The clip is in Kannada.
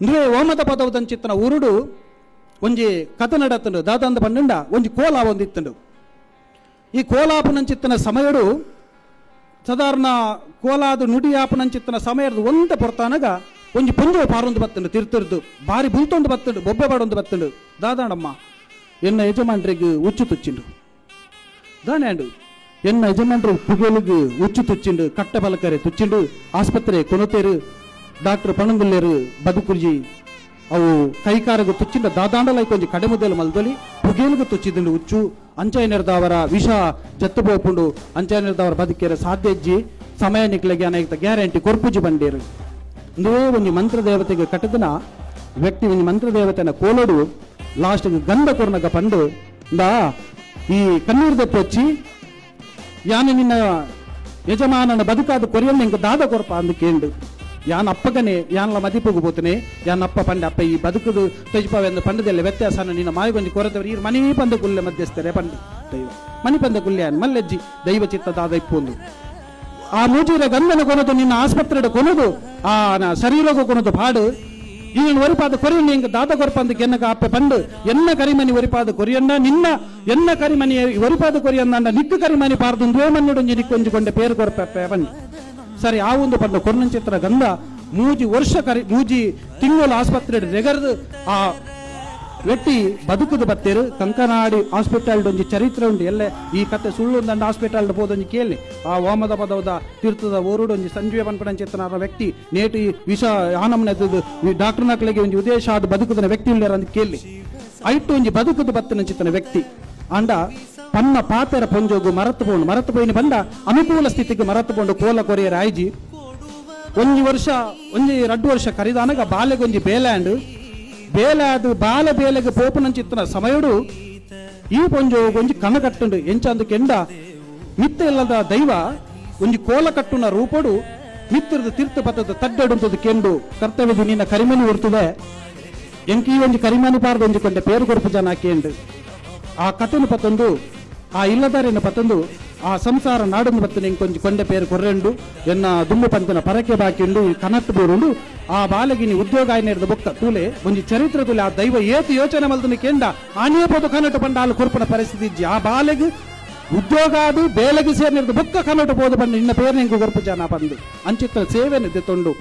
ಅಂದ್ರೆ ಓಮದ ಪದವದನ್ ಚಿತ್ತನ ಉರುಡು, ಒಂಜಿ ಕಥೆ ನಡತಂಡು ದಾದಾಂದ ಪಂಡ ಒಂಜಿ ಕೋಲ ಒಂದಿತ್ತಂಡು. ಈ ಕೋಲಾಪನಂಚಿತ್ತನ ಸಮಯಡು ಸಾಧಾರಣ ಕೋಲಾದು ನುಡಿಯಾಪನಂಚಿತ್ತನ ಸಮಯದ ಒಂದ ಪೊರ್ತಾನಗ ಒಂಜಿ ಪುಂಜು ಪಾರೊಂದು ಬತ್ತಂಡು, ತಿರ್ತಿರ್ದು. ಬಾರಿ ಬುಲ್ತೊಂದು ಬತ್ತಂಡು ಬೊಬ್ಬೆ ಬಾಡೊಂದು ಬತ್ತಂಡು. ದಾದಾಂಡಮ್ಮ ಎನ್ನ ಯಜಮಾನ್ರಿಗೆ ಉಚ್ಚು ತುಚ್ಚಿಂಡು. ದಾನ್ಯಾಂಡು, ಎನ್ನ ಯಜಮಾನ್ರು ಪುಗೆಲಿಗೆ ಉಚ್ಚು ತುಚ್ಚಿಂಡು ಕಟ್ಟ ಬಲಕರೆ ತುಚ್ಚಿಂಡು ಆಸ್ಪತ್ರೆ ಕೊನತೇರು ಡಾಕ್ಟರ್ ಪಣಂದುಲ್ಲೆರು ಬದುಕುಜಿ ಅವು ಕೈಕಾರಗ ತುಚ್ಚಿಂದ ದಾದಾಂಡಲ ಕೊಂಚ ಕಡಿಮೆ ಮಲ್ದೊಲಿ ಪುಗೇಲುಗ ತುಚ್ಚಿದಂಡು ಉಚ್ಚು ನಿರ್ದಾವರ ವಿಷ ಜತ್ತು ಬೋಪುಂಡು ಅಂಚೈನರ್ದವರ ಬದುಕಿರ ಸಾಧ್ಯ ಇಜ್ಜಿ. ಸಮಯ ನಿಕ್ಲಗೆ ಅನೇಕ ಗ್ಯಾರಂಟಿ ಕೊರ್ಪುಜಿ ಬಂಡೇರು. ಇಂದುವೇ ಒಂದು ಮಂತ್ರ ದೇವತೆಗೆ ಕಟ್ಟದನ ವ್ಯಕ್ತಿ ಒಂದು ಮಂತ್ರ ದೇವತೆನ ಕೋಲೋಡು ಲಾಸ್ಟ್ ಗಂಧ ಕೊರ್ನಗ ಪಂಡು ದಾ ಈ ಕಣ್ಣೀರು ದಪ್ಪು ಹಚ್ಚಿ ಯಾನೆ ನಿನ್ನ ಯಜಮಾನನ ಬದುಕಾದ ಕೊರಿಯಲ್ಲಿ ನಿಂಗೆ ದಾದ ಕೊರಪ ಅಂದು ಕೇಂಡು. ಯಾನ್ ಅಪ್ಪಗನೆ ಯಾನ್ಲ ಮದಿಪುಗು పోతునే ಯಾನ್ ಅಪ್ಪ ಪಂಡ ಅಪ್ಪ ಈ ಬದುಕುದು ತೆಜ್ಪವೆಂದು ಪಂಡದೆಲ್ಲ ವ್ಯತ್ಯಾಸನ ನಿನ್ನ ಮಾಯಗೊಂಜಿ ಕೊರತವರು ಈ ಮನಿ ಪಂದ ಕುಲ್ಲೆ ಮಧ್ಯಸ್ಥರೆ ಪಂಡ ದೈವ ಮನಿ ಪಂದ ಕುಲ್ಲೆ ಅನ್ ಮಲ್ಲೆಜ್ಜಿ ದೈವ ಚಿತ್ತ ದಾದ ಇಪ್ಪೊಂದು ಆ ಮೂಜಿರ ಗಂಧನ ಕೊನದು ನಿನ್ನ ಆಸ್ಪತ್ರೆಡ ಕೊನದು ಆ ನ ಶರೀರಗೂ ಕೊನದು ಪಾಡು ఈయన వరిపాద కొరియన్ ఇంక దాత కొరపంది కెన్నక అప్ప పండు ఎన్న కరిమని వరిపాద కొరియన్న నిన్న ఎన్న కరిమని వరిపాద కొరియన్న నిక్కు కరిమని పారదు ದ್ವೇಮನ್ನುಡು ನಿಕ್ಕೊಂಜಿಕೊಂಡೆ ಪೇರು ಕೊರಪೆ ಪಂಡು ಸರಿ, ಆ ಒಂದು ಪಂಡ ಕೊರ್ನ ಚಿತ್ರ ಗಂಧ ಮೂಜಿ ವರ್ಷ ಕರಿ, ಮೂಜಿ ತಿಂಗಳು ಆಸ್ಪತ್ರೆ ರೆಗರ್ದು ಆ ವ್ಯಕ್ತಿ ಬದುಕುದು ಬತ್ತೇರು. ಕಂಕನಾಡಿ ಹಾಸ್ಪಿಟಲ್ ಒಂಜಿ ಚರಿತ್ರೆ ಉಂಟು. ಎಲ್ಲೆ ಈ ಕತೆ ಸುಳ್ಳು ದಂಡ ಹಾಸ್ಪಿಟಲ್ ಪೋದೊಂಜಿ ಕೇಳಿ ಆ ಓಮದ ಪದವದ ತೀರ್ಥದ ಓರುಡು ಒಂದು ಸಂಜೀವ ಪನ್ಪಡಂಚಿತ್ತನ ವ್ಯಕ್ತಿ ನೇಟಿ ವಿಷ ಆನಮ್ನದ್ದು ಈ ಡಾಕ್ಟರ್ ನಕ್ಲೆಗೆ ಒಂಜಿ ಉದ್ದೇಶ ಆದ ಬದುಕುದನ ವ್ಯಕ್ತಿ ಉಳ್ಳಾರ ಅಂತ ಕೇಳಿ ಐಟು ಒಂಜಿ ಬದುಕುದು ಬತ್ತಿನ ಚಿತ್ತನ ವ್ಯಕ್ತಿ. ಅಂಡ ಪನ್ನ ಪಾತೆರ ಪೊಂಜೋಗು ಮರತು ಪೋಂಡು ಮರತು ಪೋಯಿನ ಬಂದ ಅನುಕೂಲ ಸ್ಥಿತಿಗೆ ಮರತು ಪೋಂಡು ಕೋಲ ಕೊರಿಯರ ರಾಯ್ಜಿ. ಒಂಜಿ ವರ್ಷ, ಒಂಜಿ ರಡ್ಡು ವರ್ಷ ಕರಿದಾನಗ ಬಾಲೆಗೊಂಜಿ ಬೇಲ್ಯಾಂಡ್. ಬೇಲಾದು ಬಾಲ ಬೇಲೆಗೆ ಪೋಪುನಂಚಿತ್ತನ ಸಮಯಡು ಈ ಪೊಂಜು ಒಂಜಿ ಕಣ ಕಟ್ಟುಂಡು. ಎಂಚಂದು ಕೆಂಡ ಮಿತ್ತ ಇಲ್ಲದ ದೈವ ಒಂಜಿ ಕೋಲ ಕಟ್ಟುನ ರೂಪಡು ಮಿತ್ರದ ತೀರ್ಥ ಪಥದ ತಡ್ಡಡುಂತದ ಕೆಂಡು. ಕರ್ತವ್ಯದ ನಿನ್ನ ಕರಿಮನಿ ಉರ್ತದೆ ಎಂಕಿ ಒಂಜಿ ಕರಿಮನಿ ಪಾರ್ದು ಒಂಜಿ ಕೊಂಡೆ ಪೇರು ಕೊರಪು ಜನ ಕೇಂಡು. ಆ ಕಥೆನು ಪತ್ತೊಂದು ಆ ಇಲ್ಲದಾರಿನ ಪತಂದು ಆ ಸಂಸಾರ ನಾಡನ್ನು ನಿಂಗೆ ಕೊಂಚ ಕೊಂಡೆ ಪೇರು ಕೊರೆಂಡು ಎನ್ನ ದುಮ್ಮು ಪಂತನ ಪರಕೆ ಬಾಕಿಂಡು ಕನಟ್ ಬೂರುಂಡು, ಆ ಬಾಲಗಿನಿ ಉದ್ಯೋಗ ಆಯ್ನೇರ್ದ ಬೊಕ್ಕ ತೂಲೆ, ಒಂಜಿ ಚರಿತ್ರೆ ತುಲೆ ಆ ದೈವ ಏತು ಯೋಚನೆ ಮಲ್ದನ ಕೆಂಡ ಆನಿಯ ಪೋದು ಕನಟು ಪಂಡಾಲು ಕೊರ್ಪನ ಪರಿಸ್ಥಿತಿ ಇಜ್ಜಿ. ಆ ಬಾಲೆಗ್ ಉದ್ಯೋಗ ಆದು, ಬೇಲಗಿ ಸೇರ್ನಿರ್ದು ಬೊಕ್ಕ ಕನಟು ಪೋದು ಬಂದು ಇನ್ನ ಪೇರು ನಿಂಗೆ ಕೊರ್ಪು ಜನ ಬಂದು. ಅಂಚಿತ್ತ ಸೇವೆ ತೊಂಡು.